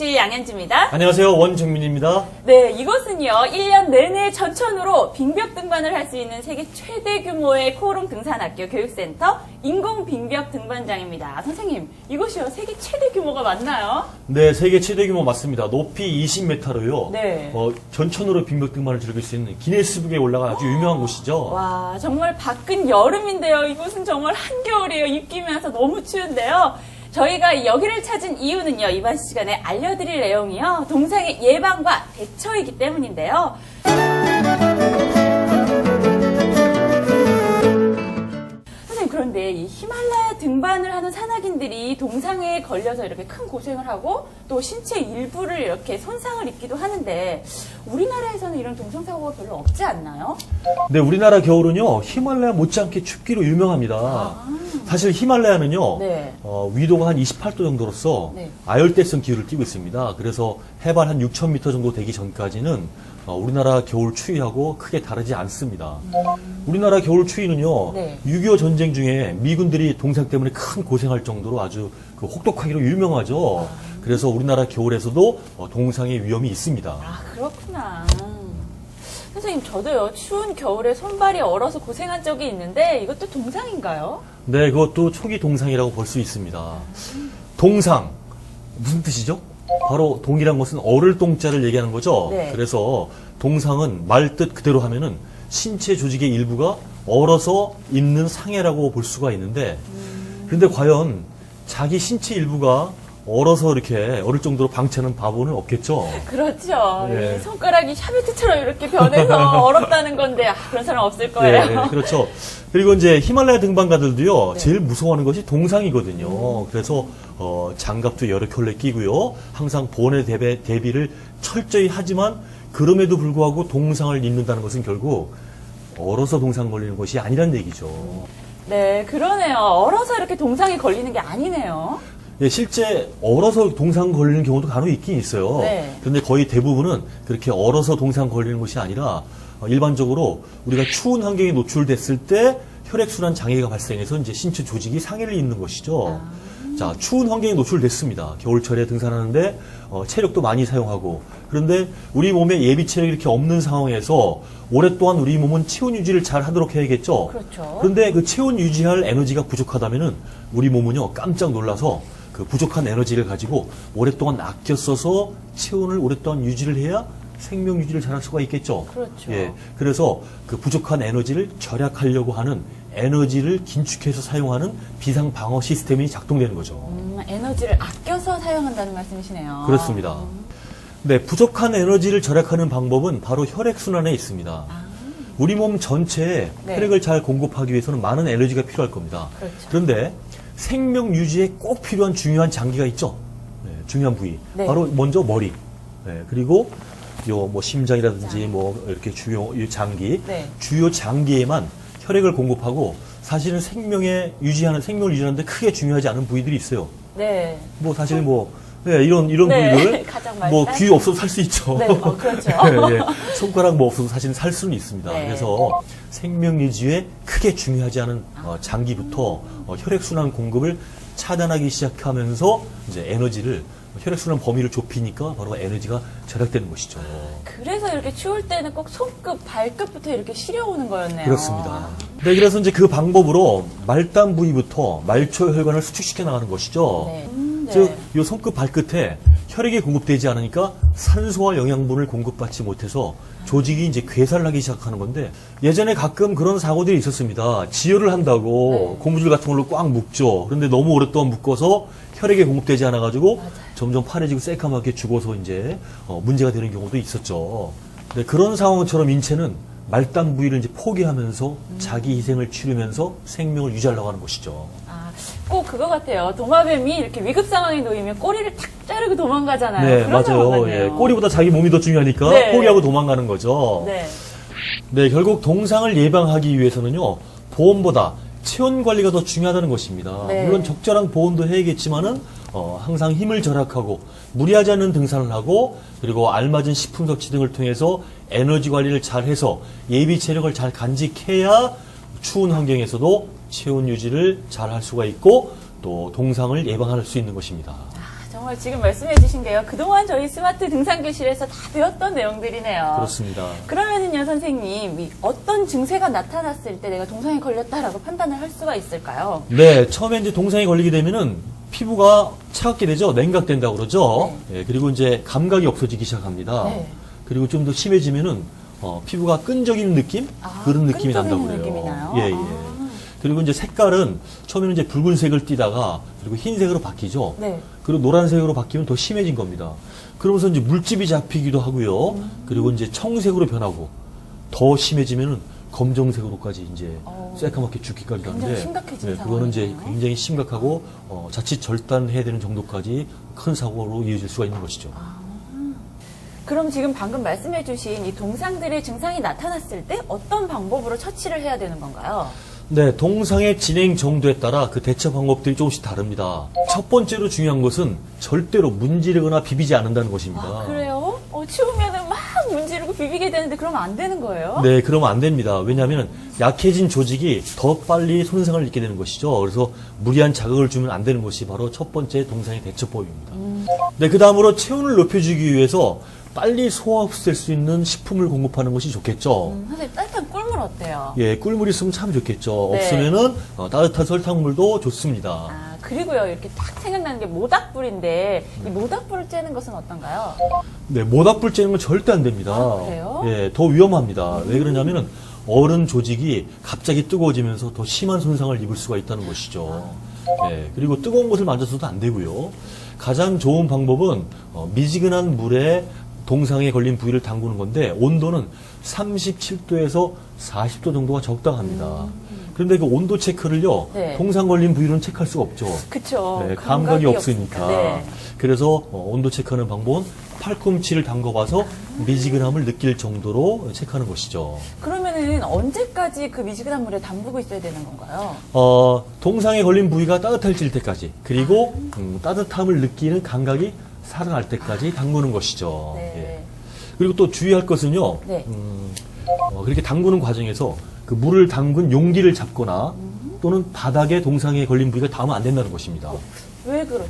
MC 양현지입니다. 안녕하세요. 원정민입니다. 네, 이곳은요, 1년 내내 전천후로 빙벽 등반을 할 수 있는 세계 최대 규모의 코오롱 등산학교 교육센터 인공 빙벽 등반장입니다. 선생님, 이곳이요, 세계 최대 규모가 맞나요? 네, 세계 최대 규모 맞습니다. 높이 20m로요. 네. 어, 전천으로 빙벽 등반을 즐길 수 있는 기네스북에 올라간 아주 유명한 곳이죠. 와, 정말 밖은 여름인데요. 이곳은 정말 한겨울이에요. 입기면서 너무 추운데요. 저희가 여기를 찾은 이유는요, 이번 시간에 알려드릴 내용이요, 동상의 예방과 대처이기 때문인데요. 선생님, 그런데 이 히말라야 등반을 하는 산악인들이 동상에 걸려서 이렇게 큰 고생을 하고 또 신체 일부를 이렇게 손상을 입기도 하는데 우리나라에서는 이런 동성사고가 별로 없지 않나요? 네, 우리나라 겨울은요, 히말라야 못지않게 춥기로 유명합니다. 사실 히말라야는요, 네. 어, 위도가 한 28도 정도로서 네. 아열대성 기후를 띠고 있습니다. 그래서 해발 한 6,000m 정도 되기 전까지는 어, 우리나라 겨울 추위하고 크게 다르지 않습니다. 우리나라 겨울 추위는요, 네. 6.25 전쟁 중에 미군들이 동상 때문에 큰 고생할 정도로 아주 그 혹독하기로 유명하죠. 그래서 우리나라 겨울에서도 어, 동상의 위험이 있습니다. 아, 그렇구나. 선생님, 저도요, 추운 겨울에 손발이 얼어서 고생한 적이 있는데, 이것도 동상인가요? 네, 그것도 초기 동상이라고 볼 수 있습니다. 동상 무슨 뜻이죠? 바로 동이란 것은 얼을 동자를 얘기하는 거죠. 네. 그래서 동상은 말 뜻 그대로 하면은 신체 조직의 일부가 얼어서 있는 상해라고 볼 수가 있는데, 그런데 과연 자기 신체 일부가 얼어서 이렇게 얼을 정도로 방치하는 바보는 없겠죠. 그렇죠. 네. 이 손가락이 샤베트처럼 이렇게 변해서 얼었다는 건데, 아, 그런 사람 없을 거예요. 네, 그렇죠. 그리고 이제 히말라야 등반가들도요, 네. 제일 무서워하는 것이 동상이거든요. 그래서, 어, 장갑도 여러 켤레 끼고요. 항상 보온에 대비, 대비를 철저히 하지만, 그럼에도 불구하고 동상을 입는다는 것은 결국, 얼어서 동상 걸리는 것이 아니란 얘기죠. 네, 그러네요. 얼어서 이렇게 동상에 걸리는 게 아니네요. 예, 실제 얼어서 동상 걸리는 경우도 간혹 있긴 있어요. 네. 그런데 거의 대부분은 그렇게 얼어서 동상 걸리는 것이 아니라 어, 일반적으로 우리가 추운 환경에 노출됐을 때 혈액순환 장애가 발생해서 이제 신체 조직이 상해를 입는 것이죠. 자, 추운 환경에 노출됐습니다. 겨울철에 등산하는데 어, 체력도 많이 사용하고 그런데 우리 몸에 예비 체력이 이렇게 없는 상황에서 오랫동안 우리 몸은 체온 유지를 잘 하도록 해야겠죠. 그렇죠. 그런데 그 체온 유지할 에너지가 부족하다면은 우리 몸은요 깜짝 놀라서 그 부족한 에너지를 가지고 오랫동안 아껴 써서 체온을 오랫동안 유지를 해야 생명 유지를 잘할 수가 있겠죠. 그렇죠. 예, 그래서 그 부족한 에너지를 절약하려고 하는 에너지를 긴축해서 사용하는 비상 방어 시스템이 작동되는 거죠. 음, 에너지를 아껴서 사용한다는 말씀이시네요. 그렇습니다. 네, 부족한 에너지를 절약하는 방법은 바로 혈액 순환에 있습니다. 우리 몸 전체에 네. 혈액을 잘 공급하기 위해서는 많은 에너지가 필요할 겁니다. 그렇죠. 그런데 생명 유지에 꼭 필요한 중요한 장기가 있죠. 네, 중요한 부위. 네. 바로 먼저 머리. 네, 그리고 요 뭐 심장이라든지 뭐 이렇게 주요 이 장기, 네. 주요 장기에만 혈액을 공급하고 사실은 생명에 유지하는 생명을 유지하는데 크게 중요하지 않은 부위들이 있어요. 네. 뭐 사실 뭐 네, 이런 이런 네, 부위들 가장 뭐 말단. 귀 없어도 살 수 있죠. 네, 어, 그렇죠. 예, 예. 손가락 뭐 없어도 사실 살 수는 있습니다. 네. 그래서 생명 유지에 크게 중요하지 않은 어, 장기부터 어, 혈액 순환 공급을 차단하기 시작하면서 이제 에너지를 혈액 순환 범위를 좁히니까 바로 에너지가 절약되는 것이죠. 그래서 이렇게 추울 때는 꼭 손끝, 발끝부터 이렇게 시려오는 거였네요. 그렇습니다. 네, 그래서 이제 그 방법으로 말단 부위부터 말초 혈관을 수축시켜 나가는 것이죠. 네. 음, 네. 즉, 이 손끝 발끝에 혈액이 공급되지 않으니까 산소와 영양분을 공급받지 못해서 조직이 이제 괴살을 하기 시작하는 건데 예전에 가끔 그런 사고들이 있었습니다. 지혈을 한다고 네. 고무줄 같은 걸로 꽉 묶죠. 그런데 너무 오랫동안 묶어서 혈액이 공급되지 않아가지고. 점점 파래지고 새까맣게 죽어서 이제 어, 문제가 되는 경우도 있었죠. 네, 그런 상황처럼 인체는 말단 부위를 이제 포기하면서 음. 자기 희생을 치르면서 생명을 유지하려고 하는 것이죠. 아, 꼭 그거 같아요. 도마뱀이 이렇게 위급 상황에 놓이면 꼬리를 탁 자르고 도망가잖아요. 네, 그런 맞아요. 같네요. 예, 꼬리보다 자기 몸이 더 중요하니까 네. 포기하고 도망가는 거죠. 네. 네, 결국 동상을 예방하기 위해서는요, 보온보다 체온 관리가 더 중요하다는 것입니다. 네. 물론 적절한 보온도 해야겠지만은, 어, 항상 힘을 절약하고, 무리하지 않는 등산을 하고, 그리고 알맞은 식품 섭취 등을 통해서 에너지 관리를 잘 해서 예비 체력을 잘 간직해야 추운 환경에서도 체온 유지를 잘 할 수가 있고, 또 동상을 예방할 수 있는 것입니다. 아, 정말 지금 말씀해 주신 게요. 그동안 저희 스마트 등산 교실에서 다 배웠던 내용들이네요. 그렇습니다. 그러면은요, 선생님, 이 어떤 증세가 나타났을 때 내가 동상에 걸렸다라고 판단을 할 수가 있을까요? 네, 처음에 이제 동상에 걸리게 되면은 피부가 차갑게 되죠. 냉각된다고 그러죠. 예, 그리고 이제 감각이 없어지기 시작합니다. 네. 그리고 좀 더 심해지면은 어, 피부가 끈적이는 느낌? 아, 그런 느낌이 난다고 그래요. 느낌이 나요? 예, 예. 아. 그리고 이제 색깔은 처음에는 이제 붉은색을 띠다가 그리고 흰색으로 바뀌죠. 네. 그리고 노란색으로 바뀌면 더 심해진 겁니다. 그러면서 이제 물집이 잡히기도 하고요. 그리고 이제 청색으로 변하고 더 심해지면은 검정색으로까지 이제 어. 새까맣게 죽기까지 굉장히 하는데 심각해진 그거는 이제 상황이네요. 굉장히 심각하고 어, 자칫 절단해야 되는 정도까지 큰 사고로 이어질 수가 있는 것이죠. 그럼 지금 방금 말씀해주신 이 동상들의 증상이 나타났을 때 어떤 방법으로 처치를 해야 되는 건가요? 네, 동상의 진행 정도에 따라 그 대처 방법들이 조금씩 다릅니다. 첫 번째로 중요한 것은 절대로 문지르거나 비비지 않는다는 것입니다. 아, 그래요? 어, 추우면은 막 문지르고 비비게 되는데 그러면 안 되는 거예요? 네, 그러면 안 됩니다. 왜냐하면 약해진 조직이 더 빨리 손상을 입게 되는 것이죠. 그래서 무리한 자극을 주면 안 되는 것이 바로 첫 번째 동상의 대처법입니다. 네, 그 다음으로 체온을 높여주기 위해서 빨리 소화 흡수될 수 있는 식품을 공급하는 것이 좋겠죠. 음, 선생님, 따뜻한 꿀물 어때요? 예, 꿀물 있으면 참 좋겠죠. 네. 없으면은 어, 따뜻한 설탕물도 좋습니다. 아, 그리고요, 이렇게 딱 생각나는 게 모닥불인데, 이 모닥불을 쬐는 것은 어떤가요? 네, 모닥불 쬐는 건 절대 안 됩니다. 아, 그래요? 예, 더 위험합니다. 왜 그러냐면은 어른 조직이 갑자기 뜨거워지면서 더 심한 손상을 입을 수가 있다는 것이죠. 예, 그리고 뜨거운 것을 만져서도 안 되고요. 가장 좋은 방법은 어, 미지근한 물에 동상에 걸린 부위를 담그는 건데 온도는 37도에서 40도 정도가 적당합니다. 그런데 그 온도 체크를요, 음. 네. 동상 걸린 부위로는 체크할 수가 없죠. 그쵸. 네, 감각이 없으니까. 네. 그래서 어, 온도 체크하는 방법은 팔꿈치를 담궈봐서 미지근함을 느낄 정도로 체크하는 것이죠. 그러면은 언제까지 그 미지근한 물에 담그고 있어야 되는 건가요? 어, 동상에 걸린 부위가 따뜻해질 때까지 그리고 음, 따뜻함을 느끼는 감각이 살아날 때까지 담그는 것이죠. 네. 예. 그리고 또 주의할 것은요. 네. 음, 어, 그렇게 담그는 과정에서 그 물을 담근 용기를 잡거나 또는 바닥에 동상에 걸린 부위가 닿으면 안 된다는 것입니다. 왜 그렇죠?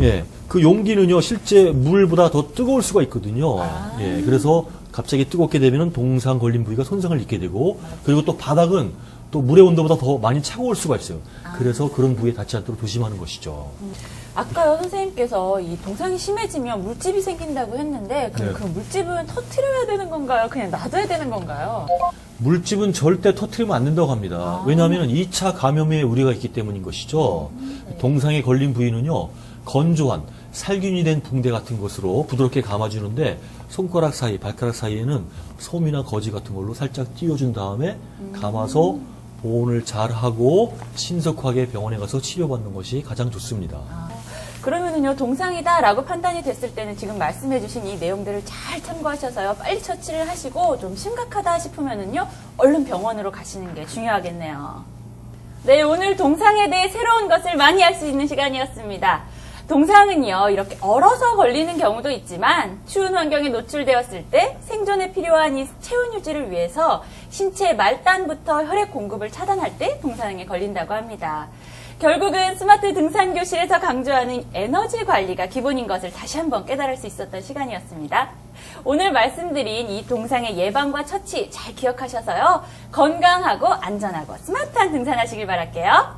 예, 그 용기는요, 실제 물보다 더 뜨거울 수가 있거든요. 아. 예, 그래서 갑자기 뜨겁게 되면 동상 걸린 부위가 손상을 입게 되고, 그리고 또 바닥은 또 물의 온도보다 더 많이 차가울 수가 있어요. 아. 그래서 그런 부위에 닿지 않도록 조심하는 것이죠. 아까요 선생님께서 이 동상이 심해지면 물집이 생긴다고 했는데 그럼 네. 그 물집은 터트려야 되는 건가요? 그냥 놔둬야 되는 건가요? 물집은 절대 터트리면 안 된다고 합니다. 아. 왜냐하면 2차 감염의 우려가 있기 때문인 것이죠. 동상에 걸린 부위는요, 건조한 살균이 된 붕대 같은 것으로 부드럽게 감아주는데 손가락 사이, 발가락 사이에는 솜이나 거지 같은 걸로 살짝 띄워준 다음에 감아서 보온을 잘 하고 신속하게 병원에 가서 치료받는 것이 가장 좋습니다. 그러면은요 동상이다라고 판단이 됐을 때는 지금 말씀해주신 이 내용들을 잘 참고하셔서요 빨리 처치를 하시고 좀 심각하다 싶으면은요 얼른 병원으로 가시는 게 중요하겠네요. 네 오늘 동상에 대해 새로운 것을 많이 알 수 있는 시간이었습니다. 동상은요 이렇게 얼어서 걸리는 경우도 있지만 추운 환경에 노출되었을 때 생존에 필요한 이 체온 유지를 위해서 신체 말단부터 혈액 공급을 차단할 때 동상에 걸린다고 합니다. 결국은 스마트 등산 교실에서 강조하는 에너지 관리가 기본인 것을 다시 한번 깨달을 수 있었던 시간이었습니다. 오늘 말씀드린 이 동상의 예방과 처치 잘 기억하셔서요. 건강하고 안전하고 스마트한 등산하시길 바랄게요.